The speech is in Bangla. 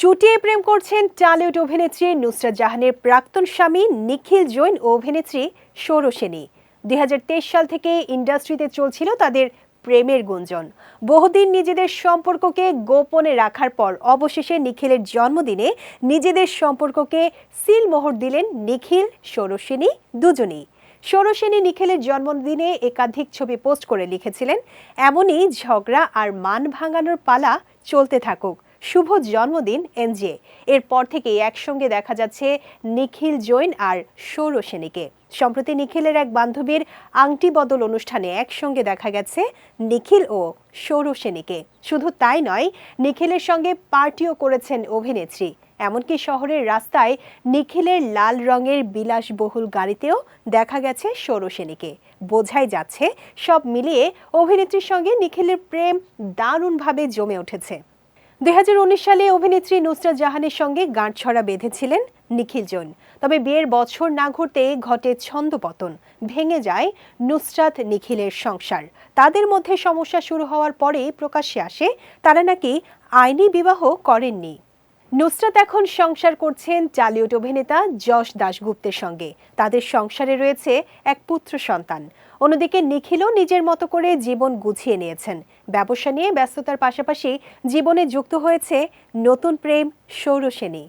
চুটিয়ে প্রেম করছেন টালিউড অভিনেত্রী নুসরাত জাহানের প্রাক্তন স্বামী নিখিল জৈন ও অভিনেত্রী সৌরসেনী। দুই হাজার তেইশ সাল থেকে ইন্ডাস্ট্রিতে চলছিল তাদের প্রেমের গুঞ্জন। বহুদিন নিজেদের সম্পর্ককে গোপনে রাখার পর অবশেষে নিখিলের জন্মদিনে নিজেদের সম্পর্ককে সিলমোহর দিলেন নিখিল, সৌরসেনী দুজনেই। সৌরসেনী নিখিলের জন্মদিনে একাধিক ছবি পোস্ট করে লিখেছিলেন, এমনই ঝগড়া আর মান ভাঙানোর পালা চলতে থাকুক। শুভ জন্মদিন এনজে এরপর থেকে একসঙ্গে দেখা যাচ্ছে নিখিল জৈন আর সৌরসেনীকে সম্প্রতি নিখিলের এক বান্ধবীর আংটি বদল অনুষ্ঠানে একসঙ্গে দেখা গেছে নিখিল ও সৌরসেনীকে শুধু তাই নয়, নিখিলের সঙ্গে পার্টিও করেছেন অভিনেত্রী। এমনকি শহরের রাস্তায় নিখিলের লাল রঙের বিলাসবহুল গাড়িতেও দেখা গেছে সৌরসেনীকে বোঝাই যাচ্ছে, সব মিলিয়ে অভিনেত্রীর সঙ্গে নিখিলের প্রেম দারুণভাবে জমে উঠেছে। দুই হাজার উনিশ সালে অভিনেত্রী নুসরাত জাহানের সঙ্গে গাঁটছড়া বেঁধেছিলেন নিখিল জৈন। তবে বিয়ের বছর না ঘুরতে ঘটে ছন্দপতন ভেঙে যায় নুসরাত নিখিলের সংসার। তাদের মধ্যে সমস্যা শুরু হওয়ার পরে প্রকাশ্যে আসে তারা নাকি আইনি বিবাহ করেননি। নুসরাত এখন সংসার করছেন টালিউড অভিনেতা যশ দাশগুপ্তের সঙ্গে। তাদের সংসারে রয়েছে এক পুত্র সন্তান। অন্যদিকে নিখিলও নিজের মতো করে জীবন গুছিয়ে নিয়েছেন। ব্যবসা নিয়ে ব্যস্ততার পাশাপাশি জীবনে যুক্ত হয়েছে নতুন প্রেম সৌরসেনী।